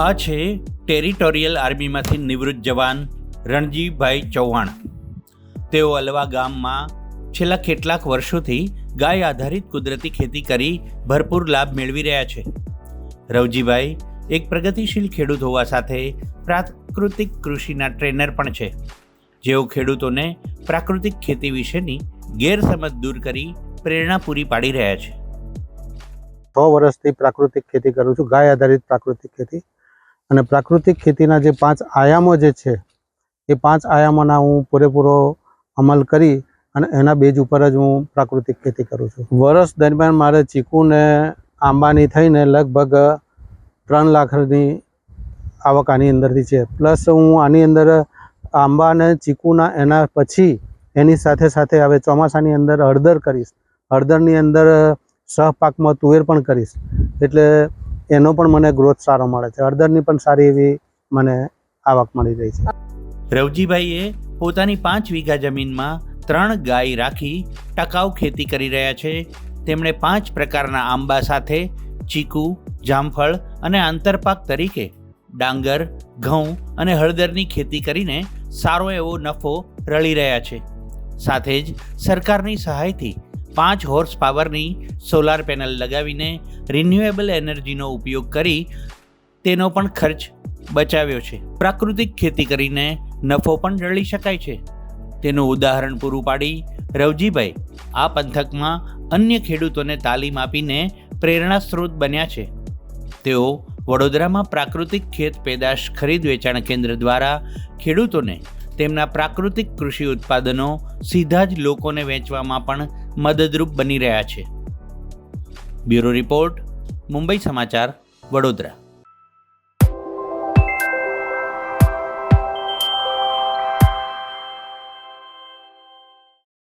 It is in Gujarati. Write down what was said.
આ છે ટેરિટોરિયલ આર્મીમાંથી નિવૃત્ત જવાન રણજીભાઈ ચૌહાણ. તેઓ અલવા ગામમાં છેલ્લા કેટલાક વર્ષોથી ગાય આધારિત કુદરતી ખેતી કરી ભરપૂર લાભ મેળવી રહ્યા છે. રવજીભાઈ એક પ્રગતિશીલ ખેડૂત હોવા સાથે પ્રાકૃતિક કૃષિના ટ્રેનર પણ છે. જેઓ ખેડૂતોને પ્રાકૃતિક ખેતી વિશેની ગેરસમજ દૂર કરી પ્રેરણા પૂરી પાડી રહ્યા છે. છ વર્ષથી પ્રાકૃતિક ખેતી કરું છું. ગાય આધારિત પ્રાકૃતિક ખેતી અને પ્રાકૃતિક ખેતીના જે પાંચ આયામો જે છે, એ પાંચ આયામોના હું પૂરેપૂરો અમલ કરી અને એના બેજ ઉપર જ હું પ્રાકૃતિક ખેતી કરું છું. વર્ષ દરમિયાન મારે ચીકુને આંબાની થઈને લગભગ ત્રણ લાખની આવક આની અંદરથી છે. પ્લસ હું આની અંદર આંબા અને ચીકુના એના પછી એની સાથે સાથે હવે ચોમાસાની અંદર હળદર કરીશ. હળદરની અંદર સહપાકમાં તુવેર પણ કરીશ. એટલે એનો પણ મને ગ્રોથ સારો મળે છે. હળદરની પણ સારી એવી મને આવક મળી રહી છે. રવજીભાઈએ પોતાની પાંચ વીઘા જમીનમાં ત્રણ ગાય રાખી ટકાઉ ખેતી કરી રહ્યા છે. તેમણે પાંચ પ્રકારના આંબા સાથે ચીકુ, જામફળ અને આંતરપાક તરીકે ડાંગર, ઘઉં અને હળદરની ખેતી કરીને સારો એવો નફો રળી રહ્યા છે. સાથે જ સરકારની સહાયથી પાંચ હોર્સ પાવરની સોલાર પેનલ લગાવીને રિન્યુએબલ એનર્જીનો ઉપયોગ કરી તેનો પણ ખર્ચ બચાવ્યો છે. પ્રાકૃતિક ખેતી કરીને નફો પણ રળી શકાય છે. તેનું ઉદાહરણ પૂરું પાડી રવજીભાઈ. આ પંથકમાં અન્ય ખેડૂતોને તાલીમ આપીને પ્રેરણા સ્ત્રોત બન્યા છે. તેઓ વડોદરામાં પ્રાકૃતિક ખેત પેદાશ ખરીદ વેચાણ કેન્દ્ર દ્વારા ખેડૂતોને તેમના પ્રાકૃતિક કૃષિ ઉત્પાદનો સીધા જ લોકોને વેચવામાં પણ મદદરૂપ બની રહ્યા છે. બ્યુરો રિપોર્ટ મુંબઈ સમાચાર વડોદરા.